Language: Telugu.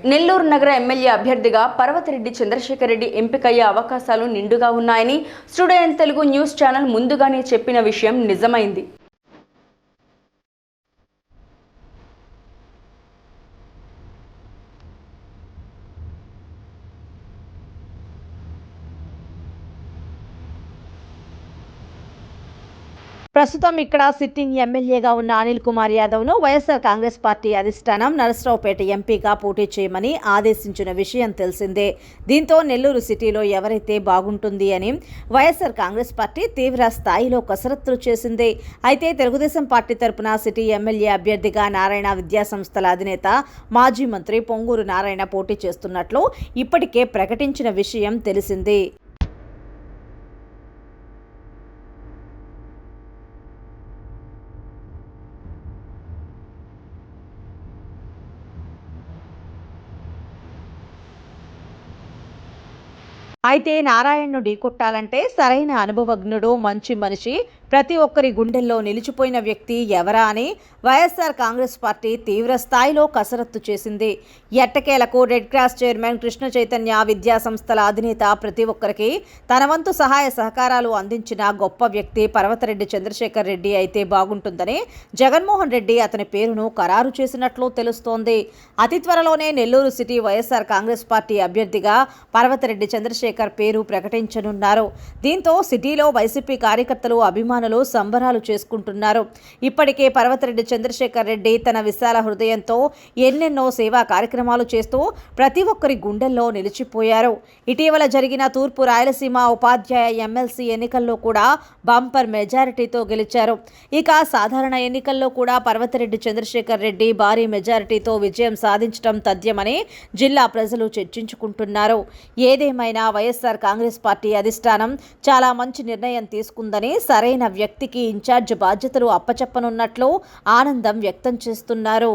నెల్లూరు నగర ఎమ్మెల్యే అభ్యర్థిగా పర్వతిరెడ్డి చంద్రశేఖర్ రెడ్డి ఎంపికయ్యే అవకాశాలు నిండుగా ఉన్నాయని స్టూడెంట్ తెలుగు న్యూస్ ఛానల్ ముందుగానే చెప్పిన విషయం నిజమైంది. ప్రస్తుతం ఇక్కడ సిట్టింగ్ ఎమ్మెల్యేగా ఉన్న అనిల్ కుమార్ యాదవ్ను వైఎస్ఆర్ కాంగ్రెస్ పార్టీ అధిష్టానం నరసరావుపేట ఎంపీగా పోటీ చేయమని ఆదేశించిన విషయం తెలిసిందే. దీంతో నెల్లూరు సిటీలో ఎవరైతే బాగుంటుంది అని వైఎస్ఆర్ కాంగ్రెస్ పార్టీ తీవ్ర స్థాయిలో కసరత్తులు చేసింది. అయితే తెలుగుదేశం పార్టీ తరపున సిటీ ఎమ్మెల్యే అభ్యర్థిగా నారాయణ విద్యాసంస్థల అధినేత మాజీ మంత్రి పొంగూరు నారాయణ పోటీ చేస్తున్నట్లు ఇప్పటికే ప్రకటించిన విషయం తెలిసింది. అయితే నారాయణను ఢీకొట్టాలంటే సరైన అనుభవజ్ఞుడు మంచి మనిషి ప్రతి ఒక్కరి గుండెల్లో నిలిచిపోయిన వ్యక్తి ఎవరా అని వైఎస్ఆర్ కాంగ్రెస్ పార్టీ తీవ్ర స్థాయిలో కసరత్తు చేసింది. ఎట్టకేలకు red cross chairman Krishna Chaitanya విద్యా సంస్థల అధినేత ప్రతి ఒక్కరికి తన వంతు సహాయ సహకారాలు అందించిన గొప్ప వ్యక్తి పర్వతరెడ్డి చంద్రశేఖర్ రెడ్డి అయితే బాగుంటుందని జగన్మోహన్ రెడ్డి అతని పేరును ఖరారు చేసినట్లు తెలుస్తోంది. అతి త్వరలోనే నెల్లూరు సిటీ వైఎస్ఆర్ కాంగ్రెస్ పార్టీ అభ్యర్థిగా పర్వతరెడ్డి చంద్రశేఖర్ పేరు ప్రకటించనున్నారు. దీంతో సిటీలో వైసీపీ కార్యకర్తలు అభిమానులు సంబరాలు చేసుకుంటున్నారు. ఇప్పటికే పర్వతరెడ్డి చంద్రశేఖర్ రెడ్డి తన విశాల హృదయంతో ఎన్నెన్నో సేవా కార్యక్రమాలు చేస్తూ ప్రతి ఒక్కరి గుండెల్లో నిలిచిపోయారు. ఇటీవల జరిగిన తూర్పు రాయలసీమ ఉపాధ్యాయ ఎమ్మెల్సీ ఎన్నికల్లో కూడా బంపర్ మెజారిటీతో గెలిచారు. ఇక సాధారణ ఎన్నికల్లో కూడా పర్వతరెడ్డి చంద్రశేఖర్ రెడ్డి భారీ మెజారిటీతో విజయం సాధించడం తథ్యమని జిల్లా ప్రజలు చర్చించుకుంటున్నారు. ఏదేమైనా వైఎస్ఆర్ కాంగ్రెస్ పార్టీ అధిష్టానం చాలా మంచి నిర్ణయం తీసుకుందని సరైన వ్యక్తికి ఇన్ఛార్జ్ బాధ్యతలు అప్పచెప్పనున్నట్లు ఆనందం వ్యక్తం చేస్తున్నారు.